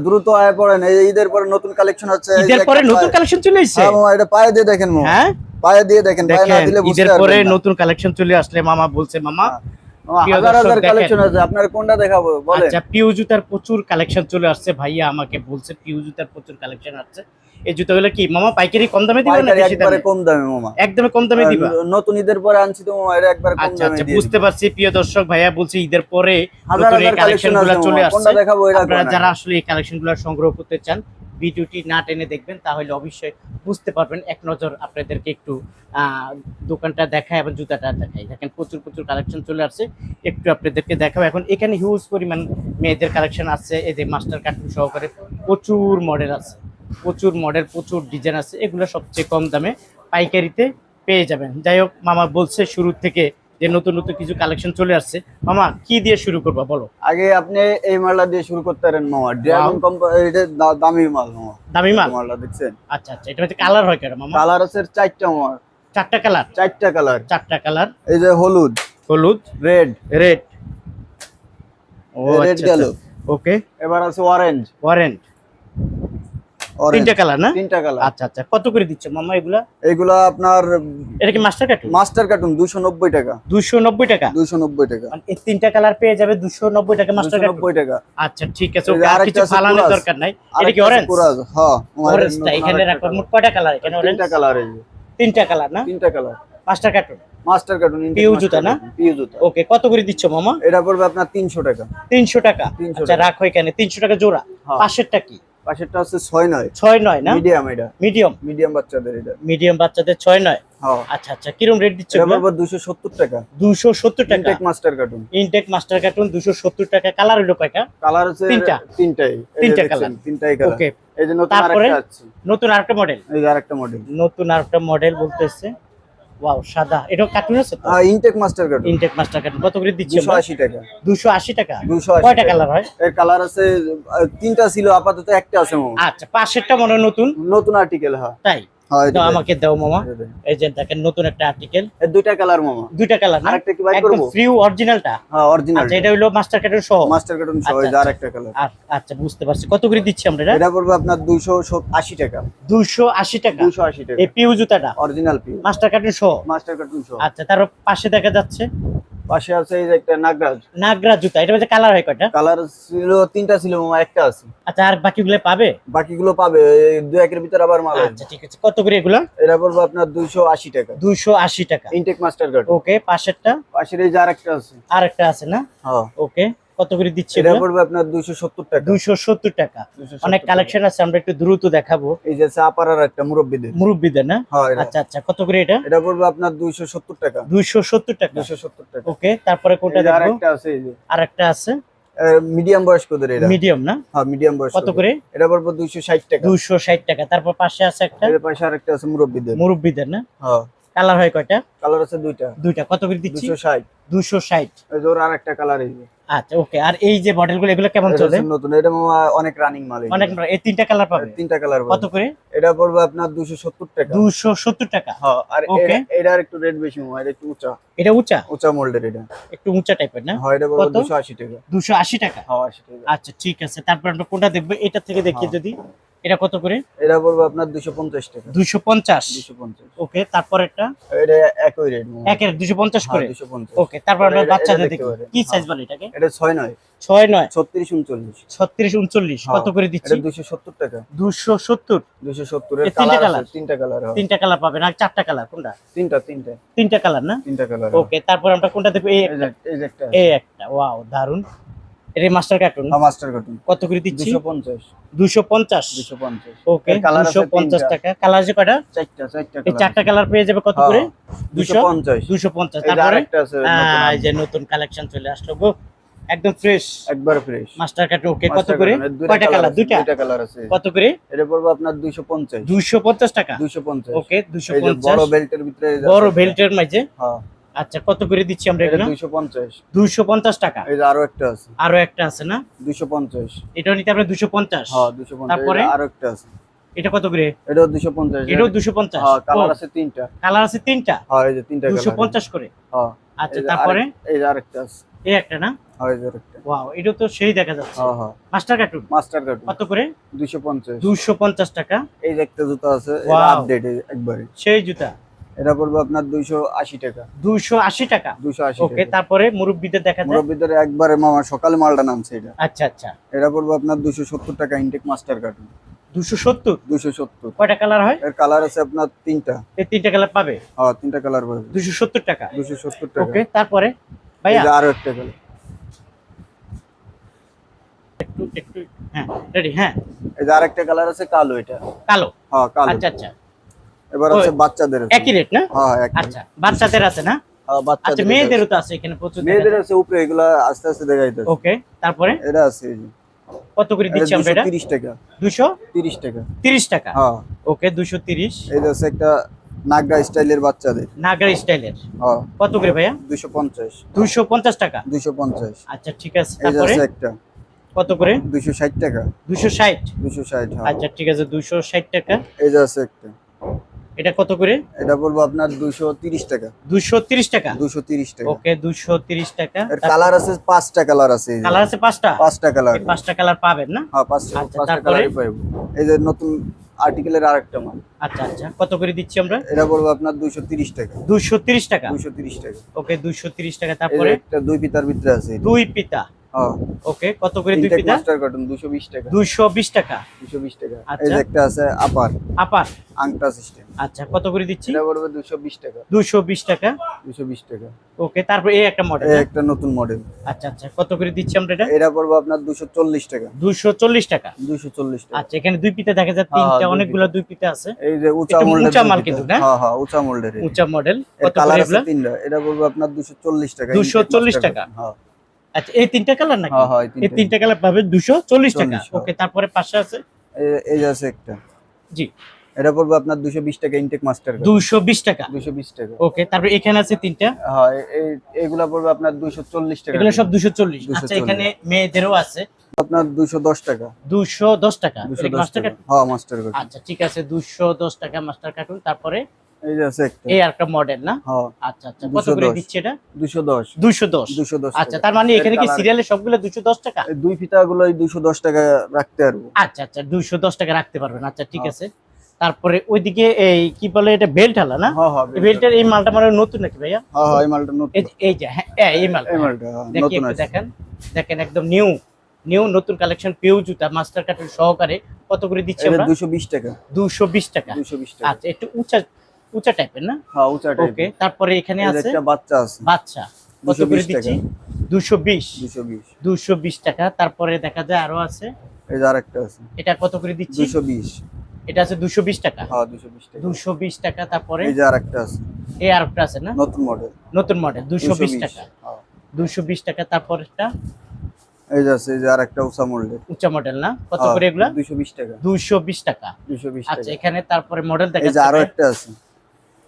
দ্রুত আয় পড়েন এই ঈদের পরে নতুন কালেকশন আছে ঈদের পরে নতুন কালেকশন চলে এসেছে? হ্যাঁ এটা পায়ে দিয়ে দেখেন হ্যাঁ? পায়ে দিয়ে দেখেন পায়ে না দিলে বুঝতে ঈদের পরে নতুন কালেকশন চলে আসলে মামা বলছে মামা প্রিয় হাজার হাজার কালেকশন আছে আপনার কোনটা দেখাবো? বলেন। আচ্ছা পিউ জুতার প্রচুর কালেকশন চলে আসছে ভাইয়া আমাকে বলছে পিউ জুতার প্রচুর কালেকশন আসছে। এই জুতাগুলো কি মামা পাইকারি কম দামে দিবেন একবারে কম দামে মামা। একদমে কম দামে দিবা? নতুন ঈদের পরে আনছি তো মামা এটা একবারে কম আচ্ছা দামে আচ্ছা বুঝতে পারছি প্রিয় দর্শক ভাইয়া বলছে ঈদের পরে নতুন এই চলে আসছে। আপনারা যারা আসলে এই কালেকশনগুলো সংগ্রহ করতে চান ভিডিওটি না টেনে দেখবেন, তাহলে অবশ্যই বুঝতে পারবেন। এক নজর আপনাদেরকে একটু দোকানটা দেখায় এবং জুতাটা দেখায়। দেখেন, প্রচুর প্রচুর কালেকশন চলে আসছে। একটু আপনাদেরকে দেখাবো এখন এখানে হিউজ পরিমাণ মেয়েদের কালেকশন আছে এই যে মাস্টার কার্টুন সহকারে প্রচুর মডেল আছে। প্রচুর মডেল প্রচুর ডিজাইন আছে। এগুলো সবচেয়ে কম দামে পাইকারিতে পেয়ে যাবেন। যাই হোক, মামা বলছে শুরু থেকে যে নতুন নতুন কিছু কালেকশন চলে আসছে। মামা কি দিয়ে শুরু করবা বলো? আগে আপনি এই মালটা দিয়ে শুরু করতে পারেন মামা। ড্রাগন কোম্পানি এটা দামি মাল মামা। দামি মাল? মালটা দেখছেন? আচ্ছা আচ্ছা এটা হচ্ছে কালার হয় কেন মামা? কালার আছে চারটা মামা। চারটা কালার চারটা কালার চারটা কালার এই যে হলুদ। হলুদ? রেড রেড ও আচ্ছা ওকে এবার আছে অরেঞ্জ অরেঞ্জ তিনটা কালার না? তিনটা কালার আচ্ছা আচ্ছা। কত করে দিচ্ছ মামা এগুলা? এগুলা আপনার এটা কি মাস্টার কার্টুন মাস্টার কার্টুন দুশো নব্বই টাকা। দুশো নব্বই টাকা? দুশো নব্বই টাকা। মানে এই তিনটা কালার পেয়ে যাবে দুশো নব্বই টাকা মাস্টার কার্টুন টাকা। আচ্ছা ঠিক আছে। এই যে ওকে আর কিছু ফালানোর দরকার নাই। এটা কি অরেঞ্জ হ্যাঁ। এখানে রাখো। মোট কয়টা কালার এখানে অরেঞ্জ তিনটা কালার এই তিনটা কালার না? তিনটা colour master cartoon master cartoon Piu জুতা না? পিউ জুতা। ওকে কত করে দিচ্ছ মামা? এটা পড়বে আপনার তিনশো টাকা। তিনশো টাকা। 300 আচ্ছা টাকা। রাখো এখানে। তিনশো টাকা জোড়া। হ্যাঁ। পাশেরটা কি? পাশেরটা আছে ছয় নয়। ছয় নয় না? মিডিয়াম এটা। মিডিয়াম? মিডিয়াম বাচ্চাদের এটা। মিডিয়াম বাচ্চাদের ছয় নয়? হ্যাঁ। আচ্ছা আচ্ছা কিরম রেট দিচ্ছ এটা দুশো সত্তর টাকা। দুশো সত্তর টাকা? Intact master carton intact master carton দুশো সত্তর টাকা। কালার হলো কয়টা? কালার আছে তিনটা? তিনটাই। তিনটা colour। তিনটাই কালার ওকে এই যে নতুন? আরেকটা আছে নতুন আরেকটা মডেল এই আরেকটা মডেল নতুন আরেকটা মডেল বলতেছে। ওয়াও সাদা। এটা কার্টুন আছে তো? Intact master carton intact master carton কত করে দিচ্ছ দুশো আশি টাকা। দুশো আশি টাকা? দুশো আশি কয়টা টাকা। কালার হয়? এর কালার আছে তিনটা ছিল আপাতত একটা আছে আচ্ছা পাশেরটা মনে হয় নতুন। নতুন আর্টিকেল হয়। তাই? আমাকে দাও মামা। এই যে। দেখেন নতুন একটা আর্টিকেল দুইটা কালার মামা। দুইটা কালার আরেকটা কি বাই একদম করব? ফ্রি অরিজিনালটা হ্যাঁ অরিজিনাল আচ্ছা এটা হলো মাস্টার কার্টুন সহ। মাস্টার কার্টুন সহ আচ্ছা, আরেকটা কালার আচ্ছা বুঝতে পারছি। কত করে দিচ্ছি আমরা এটা? এটা পড়বে আপনার দুইশো আশি টাকা। দুশো আশি টাকা। দুইশো আশি টাকা। এই পিউ জুতাটা? Original PU. মাস্টার কার্টুন সহ? মাস্টার কার্টুন সহ। আচ্ছা তার পাশে দেখা যাচ্ছে। পাশে আছে এই যে একটা নাগরাজ নাগরা জুতা এটা হচ্ছে কালার হয় কয়টা? কালার ছিল তিনটা ছিল মামা একটা আছে। আচ্ছা আর বাকিগুলো পাবে? বাকিগুলো পাবে দু একের ভিতরে আবার মাল আচ্ছা ঠিক আছে। কত করে এগুলো? এটা পড়বে আপনার দুইশো আশি টাকা। দুশো আশি টাকা। ইনটেক মাস্টার কার্ড ওকে পাশেরটা? পাশের এই যে আরেকটা আছে। আর একটা আছে না? হ্যাঁ। ওকে কত করে দিচ্ছে এটা পড়বে আপনার দুইশো সত্তর টাকা। দুশো সত্তর টাকা। অনেক কালেকশন আছে আমরা একটু দ্রুত দেখাবো। এই যে চাপার আর একটা মুরব্বীদের। মুরব্বীদের না? হ্যাঁ। আচ্ছা আচ্ছা কত করে এটা? এটা পড়বে আপনার দুইশো সত্তর টাকা। দুইশো সত্তর টাকা। দুইশো সত্তর টাকা। ওকে তারপরে কোনটা এই যে আরেকটা আছে এই যে। আর একটা আছে মিডিয়াম বয়স্কদের এটা মিডিয়াম না? হ্যাঁ মিডিয়াম বয়স কত করে? এটা পড়বে দুইশো ষাট টাকা। দুশো ষাট টাকা। তারপর পাশে আছে একটা? এর পাশে আরেকটা আছে মুরব্বীদের। মুরব্বীদের না? হ্যাঁ। কালার হয় কয়টা? কালার আছে দুইটা। দুইটা। কত করে দিচ্ছি? দুইশো ষাট। দুশো ষাট। এই যে ওর আরেকটা কালার এই আচ্ছা ওকে। আর এই যে মডেলগুলো এগুলো কেমন চলে? নতুন। এটা অনেক রানিং মাল অনেক এই তিনটা কালার পাবে? তিনটা কালার কত করে? এটা পড়বে আপনার দুশো সত্তর টাকা। দুশো সত্তর টাকা। হ্যাঁ আর. এটা- একটু রেট বেশি এটা একটু উঁচা। এটা উঁচা? উঁচা মোল্ডের এটা। একটু উঁচা টাইপের না? হয় এটা পড়বে কত? দুশো আশি টাকা। দুশো আশি টাকা। হ্যাঁ আশি টাকা। আচ্ছা ঠিক আছে। তারপর আমরা কোনটা দেখব? এটা থেকে দেখি হ্যাঁ। যদি এটা কত করে? এটা পড়বে আপনার দুশো পঞ্চাশ টাকা। দুশো পঞ্চাশ। দুশো পঞ্চাশ। ওকে তারপর একটা? এটা একই রেট একের দুশো পঞ্চাশ করে? দুশো পঞ্চাশ। ওকে তারপর আমরা বাচ্চাদের দেখি। কি সাইজ হ্যাঁ। বলে এটাকে? এটা ছয় নয়। ছয় নয়। ছত্রিশ উনচল্লিশ। ছত্রিশ উনচল্লিশ। হ্যাঁ। কত করে দিচ্ছি? এটা দুশো সত্তর টাকা। দুশো সত্তর? দুশো সত্তর এর এর তিনটা কালার? তিনটা কালার তিনটা কালার পাবেন। আর চারটা কালার কোনটা? তিনটা তিনটা। তিনটা কালার না? তিনটা কালার ওকে তারপর আমরা কোনটা দেখব এই একটা। এই একটা। ওয়াও দারুণ এটা মাস্টার কার্টুন মাস্টার কার্টুন কত করে দিচ্ছি? দুশো পঞ্চাশ। দুশো পঞ্চাশ? দুশো পঞ্চাশ। ওকে এর colour আছে দুশো পঞ্চাশ তিনটা। টাকা কালার কয়টা? চারটা চারটা এই চারটা কালার পেয়ে যাবে কত করে? দুশো দুশো পঞ্চাশ। দুশো পঞ্চাশ। এই যে তারপরে। এই যে নতুন কালেকশন চলে আসলো। গো একদম ফ্রেশ একবার ফ্রেশ মাস্টার কার্টুন ওকে কত করে? কয়টা কালার দুইটা? দুইটা কালার আছে। কত করে? এটা পড়বে আপনার দুইশো পঞ্চাশ। দুশো পঞ্চাশ টাকা? দুইশো পঞ্চাশ। ওকে দুশো এই যে পঞ্চাশ। বড় বেল্টের ভিতরে বড়। বেল্টের মাঝে? হ্যাঁ। আচ্ছা কত করে দিচ্ছি আমরা এটা এগুলো? দুইশো পঞ্চাশ। দুশো পঞ্চাশ টাকা? এই যে আরও একটা আছে। আরও একটা আছে না? দুইশো পঞ্চাশ। এটাও নিতে দুশো পঞ্চাশ? হ্যাঁ দুশো পঞ্চাশ। তারপরে? আরও একটা আছে। এটা কত করে? এটাও দুশো পঞ্চাশ। এটাও দুশো পঞ্চাশ? হ্যাঁ কালার আছে তিনটা। কালার আছে তিনটা? হ্যাঁ এই যে তিনটা দুশো কালার পঞ্চাশ করে? হ্যাঁ আচ্ছা এই তারপরে? এই যে আরেকটা আছে। এই একটা না? হয় যে একটা ওয়াও এটা তো সেই দেখা যাচ্ছে। হ্যাঁ হ্যাঁ। Master carton? Master carton. কত করে? দুইশো পঞ্চাশ। দুশো পঞ্চাশ টাকা। এই যে একটা জুতা আছে. আপডেট একবারে। সেই জুতা? এটা পড়বে আপনার দুইশো আশি টাকা। দুশো আশি টাকা? দুশো আশি ওকে তারপরে মুরব্বীদের দেখা যায় মুরব্বীদের একবারে মামা সকালে মালটা নামছে এটা। আচ্ছা আচ্ছা। এটা পড়বে আপনার দুশো সত্তর টাকা ইনটেক মাস্টার কার্টুন কয়টা কালার হয়? এর কালার আছে আপনার তিনটা। এই তিনটা কালার পাবে? হ্যাঁ তিনটা কালার পাবে। দুশো সত্তর টাকা। দুশো সত্তর টাকা। ওকে তারপরে? ভাইয়া? আরও একটা কালার একটু একটু হ্যাঁ রেডি হ্যাঁ। এই যে আরেকটা কালার আছে কালো এটা। কালো? হ্যাঁ কালো। আচ্ছা আচ্ছা। এবার আছে বাচ্চাদের একই রেট না? হ্যাঁ আচ্ছা বাচ্চাদের আছে না? হ্যাঁ, আচ্ছা মেয়েদেরও তো আছে এখানে প্রচুর মেয়েদের আছে উপরে এগুলা আস্তে আস্তে দেখাইতেছে। ওকে তারপরে? এটা আছে এই কত করে দিচ্ছি আমরা এটা? 230 টাকা। দুশো 30 টাকা। তিরিশ টাকা? হ্যাঁ। ওকে দুশো তিরিশ। এই যে আছে একটা নাগরা স্টাইলের বাচ্চাদের। নাগার স্টাইলের? হ্যাঁ। কত করে ভাইয়া? 250 দুশো পঞ্চাশ টাকা? 250 আচ্ছা ঠিক আছে এই যে আছে একটা। কত করে? 260 টাকা। দুশো ষাট? 260 হ্যাঁ। আচ্ছা ঠিক আছে দুশো ষাট টাকা। এই যে আছে একটা। এটা কত করে? এটা বলব আপনার 230 টাকা। দুশো তিরিশ টাকা? 230 টাকা। ওকে দুশো তিরিশ টাকা। এর কালার আছে পাঁচটা কালার আছে কালার আছে পাঁচটা? পাঁচটা কালার। পাঁচটা কালার পাবেন না? হ্যাঁ পাঁচটা আচ্ছা, পাঁচটা কালারই পাইবো। এই যে নতুন আর্টিকেলের আরেকটা মাল। আচ্ছা আচ্ছা কত করে দিচ্ছি আমরা? এটা বলব আপনার 230 টাকা। দুশো তিরিশ টাকা? 230 টাকা। ওকে দুশো তিরিশ টাকা এই তারপরে? একটা দুই পিতার ভিতরে আছে দুই পিতা। ওকে কত করে দুই পিতা মাস্টার কার্টুন 220 টাকা। দুশো বিশ টাকা? 220 টাকা। আচ্ছা। এই যে একটা আছে আপার আপার আংটা সিস্টেম আচ্ছা কত করে দিচ্ছি? এটা পড়বে 220 টাকা। দুশো বিশ টাকা? 220 টাকা। ওকে তারপরে এই একটা মডেল এই একটা নতুন মডেল আচ্ছা আচ্ছা কত করে দিচ্ছি আমরা এটা? এটা পড়বে আপনার 240 টাকা। দুশো চল্লিশ টাকা? 240 টাকা। আচ্ছা এখানে দুই পিতা দেখা যায় হ্যাঁ, তিনটা অনেকগুলো দুই পিতা আছে। এই যে উঁচা মোল্ডের উঁচা মাল কিন্তু, না? হ্যাঁ হ্যাঁ উঁচা উঁচা মডেল কত করে এটা বলব আপনার 240 টাকা। 240 Intake টাকা? হ্যাঁ। আচ্ছা এই তিনটা কালার নাকি? হ্যাঁ হ্যাঁ এই তিনটা। কালার পাবে দুশো চল্লিশ টাকা। 40, হ্যাঁ। ওকে তারপরে পাশে আছে? এই- যে আছে একটা। জি। এটা পড়বে আপনার 220 টাকা ইনটেক মাস্টার দুশো বিশ টাকা? 220 টাকা। ওকে তারপরে এখানে আছে তিনটা? হ্যাঁ এই এগুলা পড়বে আপনার 240 টাকা। এগুলো সব দুশো চল্লিশ। 240 আচ্ছা এখানে মেয়েদেরও আছে। আপনার 210 টাকা। দুশো দশ টাকা। 210 মাস্টার টাকা। হ্যাঁ মাস্টার কার্টুন আচ্ছা ঠিক আছে দুশো দশ টাকা মাস্টার কার্টুন তারপরে এই যে আছে একটা। এই একটা মডেল না? হ্যাঁ। আচ্ছা আচ্ছা। কত করে দিচ্ছে এটা? 210 দুশো। দশ 210 আচ্ছা তার মানে এখানে কি সিরিয়ালে সবগুলো টাকা? দুই ফিতাগুলো 210 টাকা রাখতে পারব। আচ্ছা আচ্ছা টাকা রাখতে পারবেন। আচ্ছা ঠিক হ্যাঁ। আছে। তারপরে ওইদিকে এই কি বলে এটা বেল্ট হালা না? হ্যাঁ হ্যাঁ এই বেল্টের এই মালটা মানে নতুন নাকি ভাইয়া? হ্যাঁ হ্যাঁ এই মালটা নতুন। এই যে- হ্যাঁ এই মাল এই মালটা নতুন দেখেন। দেখেন একদম নিউ নিউ নতুন কালেকশন পিউ জুতা মাস্টার কার্টুন সহকারে কত করে দিচ্ছে আমরা? 220 টাকা। দুশো বিশ টাকা। 220 টাকা। আচ্ছা একটু উঁচা উঁচা টাইপের না হ্যাঁ উঁচা ওকে টাইপের তারপরে এখানে আছে একটা বাচ্চা আছে বাচ্চা কত করে 220 দিচ্ছি টাকা। দুশো বিশ 220 দুশো বিশ টাকা তারপরে দেখা যায় আরও আছে এই যে আরেকটা আছে এটা কত করে দিচ্ছি 220 এটা আছে দুশো বিশ টাকা হ্যাঁ 220 টাকা দুশো বিশ টাকা তারপরে এই যে আরেকটা আছে এই আরেকটা আছে না নতুন মডেল নতুন মডেল দুশো বিশ টাকা হ্যাঁ দুশো বিশ টাকা তারপরটা এই যে আছে এই যে আরেকটা উঁচা মডেল উঁচা মডেল না কত করে এগুলা 220 টাকা দুশো বিশ টাকা 220 আচ্ছা এখানে তারপরে মডেল দেখা এই যে আরও একটা আছে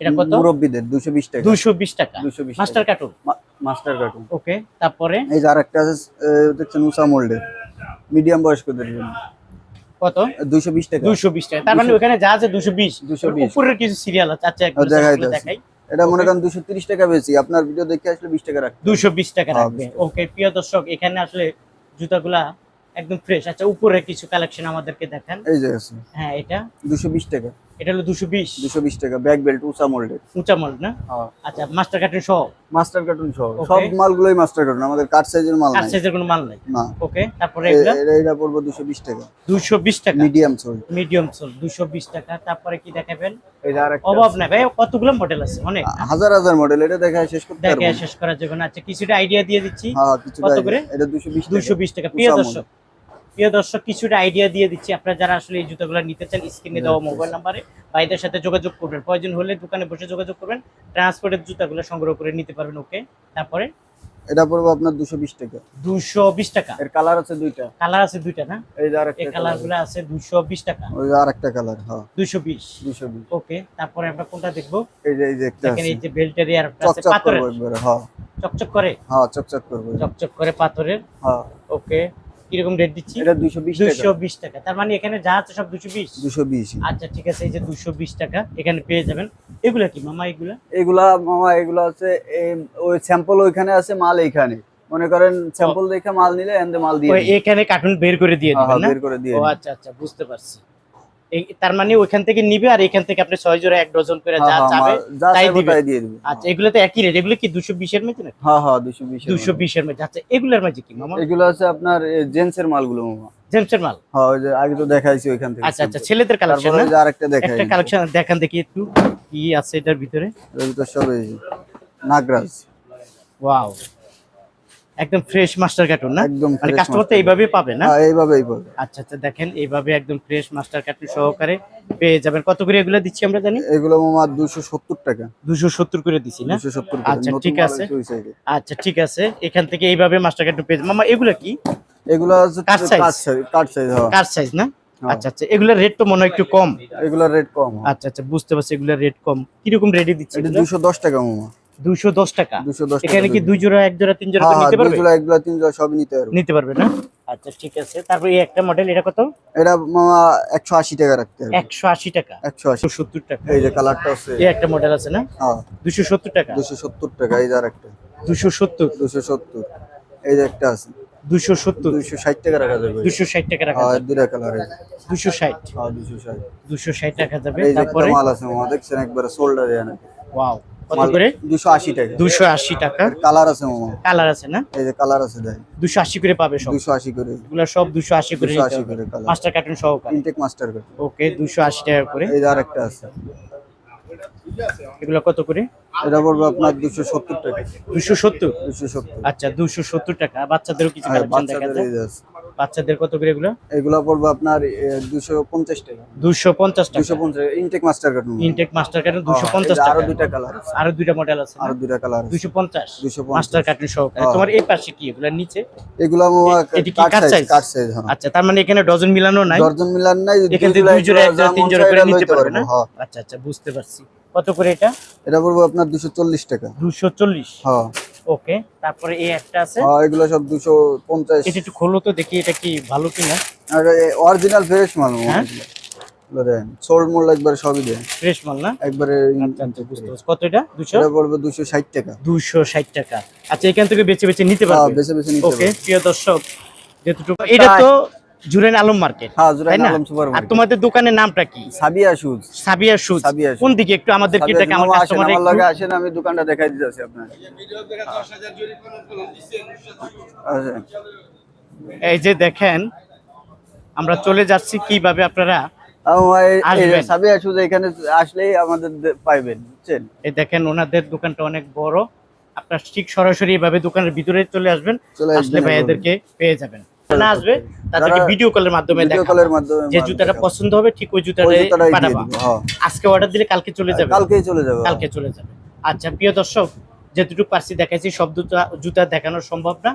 এটা কত? মুরব্বিদের 220 টাকা। দুশো বিশ টাকা। 220 master carton? Master carton. Okay তারপরে? এই যে আরেকটা আছে দেখছেন উষা মোল্ডের। মিডিয়াম বয়স্কদের জন্য। কত? 220 টাকা। তার মানে ওখানে যা আছে দুশো বিশ। 220 উপরের কিছু সিরিয়াল আছে। আচ্ছা একটু দেখাই এটা মনে করেন 230 টাকা বেশি। আপনার ভিডিও দেখে আসলে 20 টাকা দুশো বিশ টাকা হ্যাঁ, রাখবে। ওকে প্রিয় দর্শক এখানে আসলে জুতাগুলা একদম ফ্রেশ আচ্ছা উপরে কিছু কালেকশন আমাদেরকে দেখান। এই যে আছে। হ্যাঁ এটা। 220 টাকা। এটা হলো দুশো বিশ। 220 টাকা ব্যাক বেল্ট উষা মোল্ডের উঁচা মল না? হ্যাঁ। আচ্ছা মাস্টার কার্টুন সহ? মাস্টার কার্টুন সহ। সব মালগুলোই মাস্টার কার্টুন আমাদের কাট সাইজের মাল কার নাই। সাইজের কোনো মাল নাই? না। ওকে তারপরে এটা এটা পড়বে 220 টাকা। দুশো বিশ টাকা? মিডিয়াম সোল মিডিয়াম সোল দুশো বিশ টাকা। তারপরে কি দেখাবেন? যে আরেকটা অভাব। নাই। ভাই কতগুলো মডেল আছে? অনেক হাজার হাজার মডেল এটা দেখায় শেষ করতে পারব। দেখে না। শেষ করার জন্য। আচ্ছা কিছুটা আইডিয়া দিয়ে দিচ্ছি। হ্যাঁ কিছু কত করে? এটা 220 দুশো টাকা। বিশ টাকা। প্রিয় দর্শক প্রিয় দর্শক কিছুটা আইডিয়া দিয়ে দিচ্ছি। আপনারা যারা আসলে এই জুতোগুলো নিতে চান স্ক্রিনে দেওয়া. মোবাইল নাম্বারে ভাইদের সাথে যোগাযোগ করবেন। প্রয়োজন হলে দোকানে বসে যোগাযোগ করবেন। ট্রান্সপোর্টের জুতাগুলো সংগ্রহ করে নিতে পারবেন ওকে তারপরে? এটা পড়বে আপনার 220 টাকা। দুশো বিশ টাকা? এর কালার আছে দুইটা। কালার আছে দুইটা না? এই যে আরেকটা এই কালার কালারগুলো আছে দুশো বিশ টাকা। ওই যে আরেকটা কালার হ্যাঁ। দুশো বিশ। 220 ওকে তারপরে আমরা কোনটা দেখব? এই যে এই যে একটা দেখেন এই যে বেল্টের আর আছে চকচক পাথরের। হ্যাঁ। চকচক করে? হ্যাঁ চকচক করবে। চকচক করে পাথরের? হ্যাঁ। ওকে কীরকম রেট দিচ্ছি? এটা 220 টাকা। তার মানে এখানে যা আছে সব দুশো বিশ? 220 আচ্ছা ঠিক আছে এই যে দুশো বিশ টাকা এখানে পেয়ে যাবেন। এগুলা কি মামা এগুলা? এগুলা মামা এগুলা আছে ওই স্যাম্পল ওইখানে আছে মাল এইখানে। মনে করেন স্যাম্পল দেখে মাল নিলে এন্ড মাল দিয়ে ওই এখানে কার্টুন বের করে দিয়ে হ্যাঁ, দিবেন না? বের করে দিয়ে ও আচ্ছা আচ্ছা বুঝতে পারছি। তার মানে ওইখান থেকে নিবে আর এখান থেকে আপনি ছয় জোড়া এক ডজন করে যা হ্যাঁ, হ্যাঁ, চাবে তাই দিবে। আচ্ছা এগুলো তো একই রেট এগুলো কি দুশো বিশের মধ্যে না হ্যাঁ হ্যাঁ দুশো বিশ দুশো বিশের মধ্যে। আচ্ছা এগুলোর মাঝে কি মামা? এগুলো আছে আপনার জেন্টস এর মালগুলো মামা। জেমসের মাল? হ্যাঁ ওই যে আগে তো দেখাইছি ওইখান থেকে আচ্ছা আচ্ছা ছেলেদের কালেকশন না ওই যে আরেকটা দেখাই একটা কালেকশন দেখান দেখি একটু কি আছে এটার ভিতরে? এর ভিতর সব এই নাগরাজ। ওয়াও একদম ফ্রেশ মাস্টার কার্টুন না? একদম মানে কাস্টমার তো। এইভাবেই পাবে না? হ্যাঁ এইভাবেই পাবে। আচ্ছা আচ্ছা দেখেন এইভাবে একদম ফ্রেশ মাস্টার কার্টুন সহকারে পেয়ে যাবেন। কত করে এগুলো দিচ্ছি আমরা জানি? এগুলো মামা দুশো সত্তর টাকা। দুশো সত্তর করে দিছি না? দুশো সত্তর আচ্ছা, ঠিক আছে। আচ্ছা ঠিক আছে। এখান থেকে এইভাবে মাস্টার কার্টুন পেয়ে। মামা এগুলো কি? এগুলো? কাঠ সাইজ কাঠ সাইজ হ্যাঁ। কার সাইজ না? হ্যাঁ। আচ্ছা আচ্ছা এগুলোর রেট তো মনে হয় একটু কম। এগুলোর রেট কম আচ্ছা আচ্ছা বুঝতে পারছি এগুলোর রেট কম। কীরকম রেটে দিচ্ছে এটা দুশো দশ টাকা মামা। দুশো দশ টাকা এখানে কি দুই জোড়া এক জোড়া তিন জোড়া হ্যাঁ নিতে পারবে? জোড়া এক জোড়া তিন জোড়া সবই নিতে পারব। নিতে পারবে না? আচ্ছা ঠিক আছে। তারপর এই একটা মডেল এটা কত? এটা মামা টাকা রাখতে হবে। একশো আশি টাকা। একশো আশি। সত্তর টাকা। এই যে কালারটা আছে। এই একটা মডেল আছে না? হ্যাঁ। দুশো সত্তর টাকা। দুশো সত্তর টাকা এই যে আরেকটা দুশো সত্তর। দুশো সত্তর। এই যে একটা আছে। দুশো সত্তর। দুশো ষাট টাকা রাখা যাবে। দুশো ষাট টাকা রাখা হ্যাঁ যাবে। দুটা কালার দুশো ষাট। হ্যাঁ দুশো ষাট। দুশো ষাট টাকা যাবে। তারপরে? মাল আছে মামা দেখছেন একবারে সোল্ডার দেয়া ওয়াও কত করে? টাকা। কালার আছে মামা। কালার আছে না? এই যে কালার আছে করে পাবে সব। করে। এগুলো সব করে colour. Master carton intact master okay টাকা করে। এই যে আরেকটা আছে। এগুলো কত করে? এটা পড়বে আপনার দুশো সত্তর টাকা। দুশো সত্তর? দুশো সত্তর। আচ্ছা দুশো সত্তর টাকা। বাচ্চাদেরও কিছু আর কালেকশন দেখা বাচ্চাদের যায় এই যে আছে। বাচ্চাদের কত করে এগুলো? এগুলো পড়বে আপনার দুশো পঞ্চাশ টাকা। দুশো পঞ্চাশ টাকা। দুশো পঞ্চাশ intact master card intact master carton দুশো পঞ্চাশ আরও টাকা। দুইটা কালার আছে। আরও দুইটা মডেল আছে আরও দুইটা কালার আছে। দুশো পঞ্চাশ। 250 মাস্টার সহকারে। হ্যাঁ। তোমার এই পাশে কি? এগুলোর নিচে? এগুলো মামা এটি কি কাঠ কাঠ সাইজ? কাঠ সাইজ আচ্ছা তার মানে এখানে ডজন মিলানো নাই? দর্জন মিলান নাই এখান দুই জোড়া এক জোড়া তিন জোড়া করে নিতে পারবে না? হ্যাঁ। আচ্ছা আচ্ছা বুঝতে পারছি। কত করে এটা? এটা পড়বে আপনার দুশো চল্লিশ টাকা। দুশো চল্লিশ? হ্যাঁ। ওকে তারপরে এই একটা আছে। হ্যাঁ এগুলো সব দুশো পঞ্চাশ। এটা একটু খোলো তো দেখি এটা কি ভালো কিনা। অরিজিনাল ফ্রেশ মাল হ্যাঁ? সোল্ড মোল্ড একবারে সবই দেন। ফ্রেশ মাল না? একবারে আচ্ছা আচ্ছা কত এটা? দুশো? এটা পড়বে দুশো ষাট টাকা। দুশো ষাট টাকা। আচ্ছা এখান থেকে বেছে বেছে নিতে হ্যাঁ পারবে? বেছে বেছে নিতে ওকে প্রিয় দর্শক যেটুকু এটা তো জুরেন আলম মার্কেট হ্যাঁ আলম সুপার আর মার্কেট। তোমাদের দোকানের নামটা কি? সাবিয়া শুজ। সাবিয়া শুজ। কোন দিকে? একটু আমাদের কি আমার কাস্টমার আমার লগে আসেন আমি দোকানটা দেখাই দিতেছি আপনার আসেন। এই যে দেখেন আমরা চলে যাচ্ছি কীভাবে আপনারা। সাবিয়া শুজ এখানে আসলেই আমাদের পাইবেন বুঝছেন? এই দেখেন ওনাদের দোকানটা অনেক বড়। আপনার ঠিক সরাসরি এভাবে দোকানের ভিতরে চলে আসবেন। আসলে ভাইয়াদেরকে পেয়ে যাবেন। না আসবে তাদেরকে ভিডিও কলের মাধ্যমে ভিডিও কলের মাধ্যমে যে জুতাটা পছন্দ হবে ঠিক ওই জুতাটাই পাঠাবা হ্যাঁ। আজকে অর্ডার দিলে কালকে চলে যাবে। কালকেই চলে যাবে। কালকে চলে যাবে। আচ্ছা প্রিয় দর্শক যেটুকু পারছি দেখাইছি সব জুতা জুতা দেখানো সম্ভব না।